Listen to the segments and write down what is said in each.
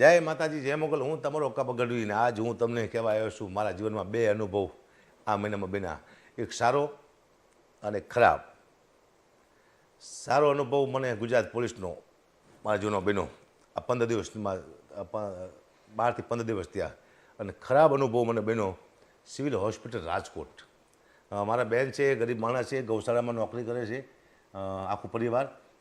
જય માતાજી, જય મોગલ. હું તમારો કપ આજ હું તમને કહેવા આવ્યો છું, મારા જીવનમાં બે અનુભવ આ મહિનામાં બેના એક સારો અને ખરાબ. સારો અનુભવ મને ગુજરાત પોલીસનો, મારા જીવનો બન્યો. આ પંદર દિવસમાં બારથી પંદર દિવસ ત્યાં અને ખરાબ અનુભવ મને બન્યો સિવિલ હોસ્પિટલ રાજકોટ. મારા બેન છે, ગરીબ માણસ છે, ગૌશાળામાં નોકરી કરે છે આખું પરિવાર.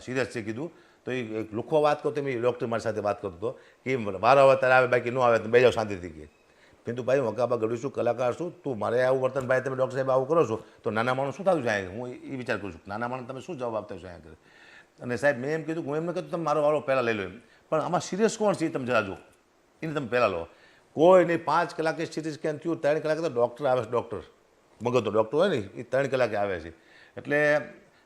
સિરિયસ છે કીધું. તો એ એક લુખો વાત કરતો મેં ડૉક્ટર મારી સાથે વાત કરતો કે મારો આવે ત્યારે આવે બાકી ન આવે તો બે જાવ શાંતિથી કે. પિંતુ ભાઈ, હું કાબા ગળું છું, કલાકાર છું. તું મારે આવું વર્તન ભાઈ તમે ડૉક્ટર સાહેબ આવું કરો છો, તો નાના માણસ શું થતું છે હું એ વિચાર કરું છું. નાના માણસ તમે શું જવાબ આપતા છો અહીંયા અને સાહેબ, મેં એમ કીધું હું એમને કીધું તમે મારો વાળો પહેલાં લઈ લો એમ. પણ આમાં સિરિયસ કોણ છે એ તમે જરા જુઓ. એને તમે પહેલાં લો. કોઈ નહીં, પાંચ કલાકે સિટી સ્કેન થયું, ત્રણ કલાકે તો ડૉક્ટર આવે છે ડૉક્ટર મગજનો ડૉક્ટર હોય ને, એ ત્રણ કલાકે આવે છે. એટલે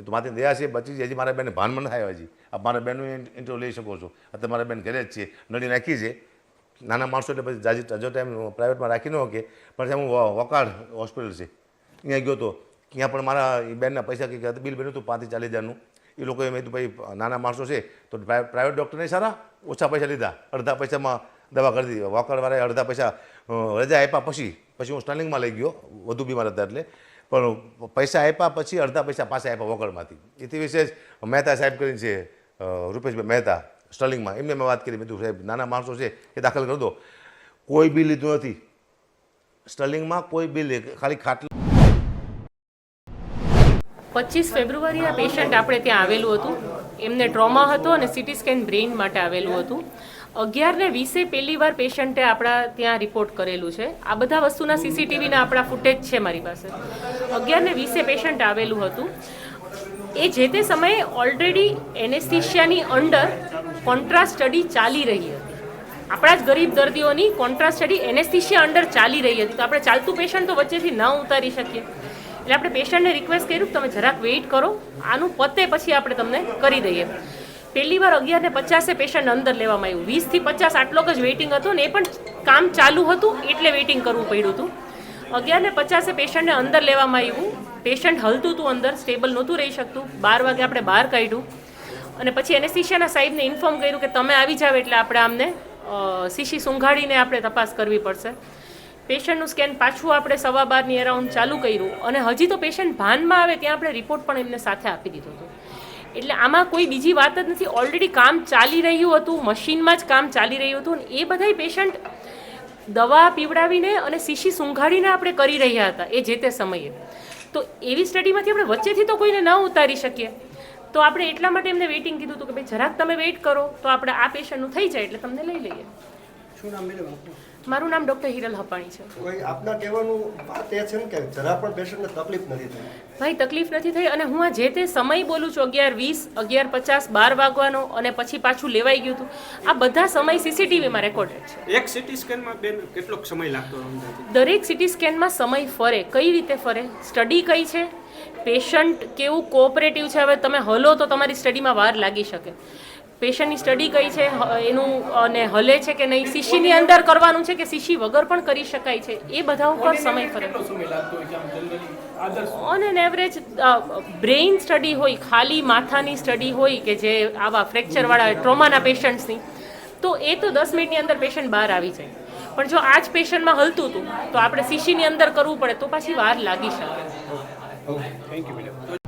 એ તો માથે દયા છે, બચી છે, હજી મારા બેન ભાનમાં ન થાય હજી. આ મારા બેનનું ઇન્ટરવ્યુ લઈ શકો છો. અત્યારે મારા બેન ઘરે જ છે. નડી નાખી છે. નાના માણસો એટલે પછી જાજી હજો ટાઈમ પ્રાઇવેટમાં રાખી ન શકે. પણ હું વકાળ હોસ્પિટલ છે. ત્યાં ગયો તો, ત્યાં પણ મારા બેનના પૈસા કંઈક બિલ બન્યું હતું પાંત્રીસ ચાલીસ હજારનું. એ લોકોએ મેં કીધું, ભાઈ, નાના માણસો છે, તો પ્રાઇ- પ્રાઇવેટ ડૉક્ટરને સારા? ઓછા પૈસા લીધા. અડધા પૈસામાં દવા કરી દીધી. વકાળવાળાએ અડધા પૈસા રજા આપ્યા પછી. પછી હું સ્ટાલિંગમાં લઈ ગયો. વધુ બીમાર હતા એટલે. પણ પૈસા આપ્યા પછી અડધા પૈસા પાછા આપ્યા વગરમાંથી. એથી વિશેષ મહેતા સાહેબ કરીને છે રૂપેશભાઈ મહેતા, સ્ટર્લિંગમાં. એમને મેં વાત કરી, મેં સાહેબ, નાના માણસો છે, એ દાખલ કરી દો. કોઈ બિલ લીધું નથી. સ્ટર્લિંગમાં કોઈ બિલ ખાલી ખાટલા પચીસ ફેબ્રુઆરી આ પેશન્ટ આપણે ત્યાં આવેલું હતું. એમને ટ્રોમા હતો અને સિટી સ્કેન બ્રેઇન માટે આવેલું હતું. અગિયાર ને વીસે પહેલી વાર પેશન્ટે આપણા ત્યાં રિપોર્ટ કરેલું છે. આ બધા વસ્તુના સીસીટીવીના આપણા ફૂટેજ છે મારી પાસે. અગિયાર ને વીસે પેશન્ટ આવેલું હતું. એ જે તે સમયે ઓલરેડી એનેસ્થિશિયાની અંડર કોન્ટ્રાસ્ટ સ્ટડી ચાલી રહી હતી. આપણા જ ગરીબ દર્દીઓની કોન્ટ્રાસ્ટ સ્ટડી એનેસ્થિશિયા અંડર ચાલી રહી હતી. તો આપણે ચાલતું પેશન્ટ તો વચ્ચેથી ન ઉતારી શકીએ. એટલે આપણે પેશન્ટને રિક્વેસ્ટ કર્યું તમે જરાક વેઇટ કરો. આનું પતે પછી આપણે તમને કરી દઈએ. પહેલી વાર અગિયાર ને પચાસે પેશન્ટ અંદર લેવામાં આવ્યું. વીસથી પચાસ આટલો જ વેઇટિંગ હતો ને એ પણ કામ ચાલુ હતું એટલે વેઇટિંગ કરવું પડ્યું હતું. અગિયાર ને પચાસે પેશન્ટને અંદર લેવામાં આવ્યું. પેશન્ટ હલતું હતું અંદર સ્ટેબલ નહોતું રહી શકતું. બાર વાગે આપણે બહાર કાઢ્યું. અને પછી એનેસ્થિશિયાના સાહેબને ઇન્ફોર્મ કર્યું કે તમે આવી જાવ એટલે આપણે આમને શીશી સૂંઘાડીને આપણે તપાસ કરવી પડશે. પેશન્ટનું સ્કેન પાછું આપણે સવા બારની અરાઉન્ડ ચાલુ કર્યું. અને હજી તો પેશન્ટ ભાનમાં આવે ત્યાં આપણે રિપોર્ટ પણ એમને સાથે આપી દીધો હતો. એટલે આમાં કોઈ બીજી વાત જ નથી. ઓલરેડી કામ ચાલી રહ્યું હતું, મશીનમાં જ કામ ચાલી રહ્યું હતું અને એ બધાય પેશન્ટ દવા પીવડાવીને અને શીશી સૂંઘાડીને આપણે કરી રહ્યા હતા એ જે તે સમયે. તો એવી સ્ટડીમાંથી આપણે વચ્ચેથી તો કોઈને ન ઉતારી શકીએ. તો આપણે એટલા માટે એમને વેઇટિંગ કીધું હતું કે ભાઈ જરાક તમે વેઇટ કરો તો આપણે આ પેશન્ટનું થઈ જાય એટલે તમને લઈ લઈએ. શું નામ મેડમ? મારું નામ ડૉક્ટર હિરલ હપાણી છે. કોઈ આપના કહેવાનું વાત એ છે ને કે જરા પણ પેશન્ટને તકલીફ નથી થઈ? ભાઈ તકલીફ નથી થઈ અને હું આ જે તે સમય બોલું છું અગિયાર વીસ અગિયાર પચાસ બાર વાગવાનો અને પછી પાછું લેવાઈ ગયું હતું આ બધા સમય સીસીટીવીમાં રેકોર્ડેડ છે. એક સિટી સ્કેનમાં બેન કેટલો સમય લાગતો દરેક સિટી સ્કેનમાં સમય ફરે. કઈ રીતે ફરે? સ્ટડી કઈ છે? પેશન્ટ કેવું કોઓપરેટિવ છે? હવે તમે હલો તો તમારી સ્ટડીમાં વાર લાગી શકે. પેશન્ટની સ્ટડી કઈ છે એનું અને હલે છે કે નહીં શીશીની અંદર કરવાનું છે કે શીશી વગર પણ કરી શકાય છે એ બધા ઉપર સમય ફરક on an average brain study હોય ખાલી માથાની સ્ટડી હોય કે જે આવા ફ્રેક્ચરવાળા ટ્રોમાના પેશન્ટ્સની તો એ તો દસ મિનિટની અંદર પેશન્ટ બહાર આવી જાય. પણ જો આ જ પેશન્ટમાં હલતું હતું તો આપણે શીશીની અંદર કરવું પડે તો પાછી વાર લાગી શકે. Thank you madam